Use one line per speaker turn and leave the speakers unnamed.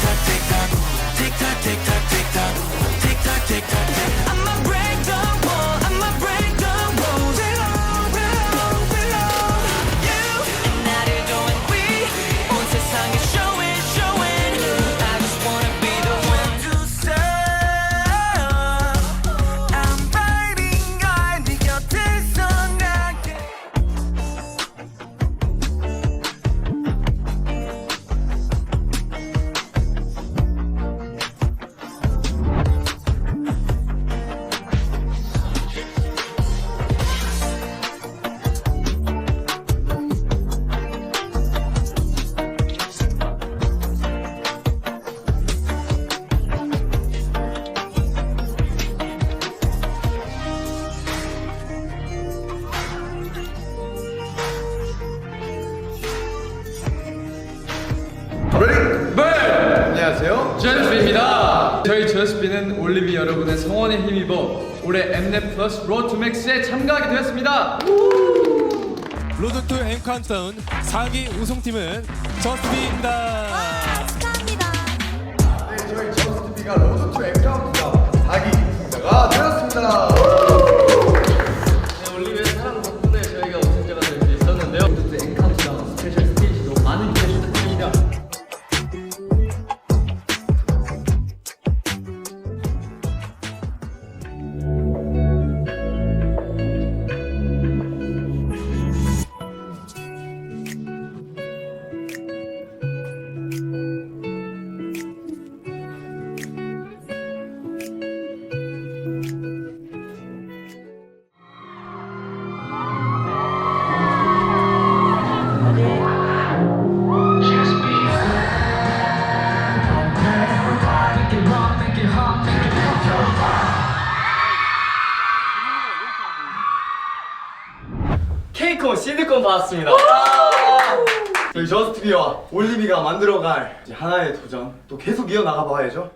touching 안녕하세요. 제스비입니다. 저희 제스비는 올리비 여러분의 성원에 힘입어 올해 엠넷 플러스 로드 투 맥스에 참가하게 되었습니다.
로드 투 M 카운트다운 4기 우승팀은 저스트비입니다.
축하합니다.
케이크온 시드콘 받았습니다.
저희 저스트비와 올리비가 만들어갈 이제 하나의 도전 또 계속 이어나가 봐야죠.